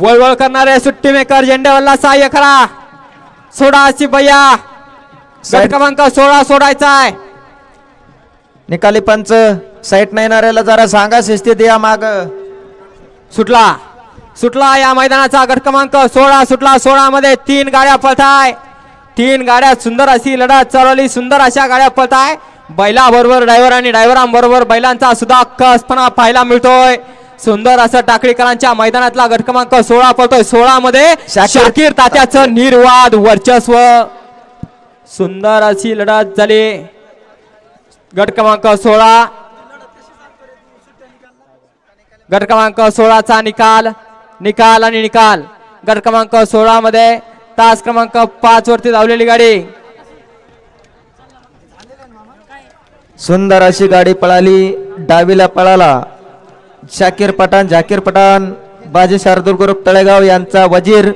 वळवळ करणारे सुट्टी मेकर झेंडेवरला सहाय्य करा. सोडा अशी भैया. गट. क्रमांक सोळा सोडायचा आहे. निकाली पंच साईट नाही येणाऱ्याला जरा सांगा शिस्तीत या माग. सुटला. सुटला या मैदानाचा गट क्रमांक सोळा सुटला सोळा मध्ये तीन गाड्या पळताय. तीन गाड्या सुंदर अशी लढत चालवली सुंदर अशा गाड्या पळताय. बैला बरोबर ड्रायव्हर आणि ड्रायव्हरांबरोबर बैलांचा सुद्धा कसपणा पाहायला मिळतोय. सुंदर असं टाकळीकरांच्या मैदानातला गट क्रमांक सोळा पळतोय सोळा मध्ये शाकीर तात्याचं निर्वाद वर्चस्व. सुंदर अशी लढत झाली. गट क्रमांक सोळा. गट क्रमांक सोळाचा निकाल. निकाल आणि निकाल. गट क्रमांक सोळा मध्ये तास क्रमांक पाच वरती धावलेली गाडी. सुंदर अशी गाडी पळाली. डावीला पळाला. शाकीर पठाण झाकीर पठाण बाजी शार्दूल ग्रुप तळेगाव यांचा वजीर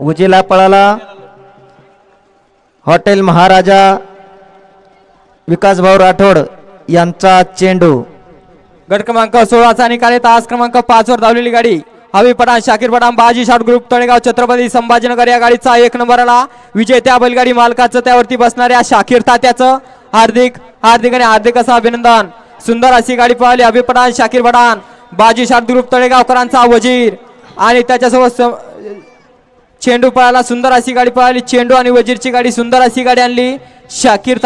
उजीला पळाला हॉटेल महाराजा विकासभाऊ राठोड यांचा चेंडू. गट क्रमांक सोळाचा निकाल आहे तास क्रमांक पाच वर धावलेली गाडी. हवी पठाण शाकीर पठाण बाजी शाट ग्रुप तळेगाव छत्रपती संभाजीनगर या गाडीचा एक नंबर आला विजय त्या बैलगाडी मालकाचं त्यावरती बसणाऱ्या शाकीर तात्याचं हार्दिक हार्दिक आणि हार्दिक असं अभिनंदन. सुंदर अशी गाडी पळाली. हवी पठाण शाकीर पठाण बाजी शार्दुरूप तळेगावकरांचा वजीर. आणि त्याच्यासोबत चेंडू पळाला सुंदर अशी गाडी पळाली. चेंडू आणि वजीरची गाडी सुंदर अशी गाडी आणली. शाकीर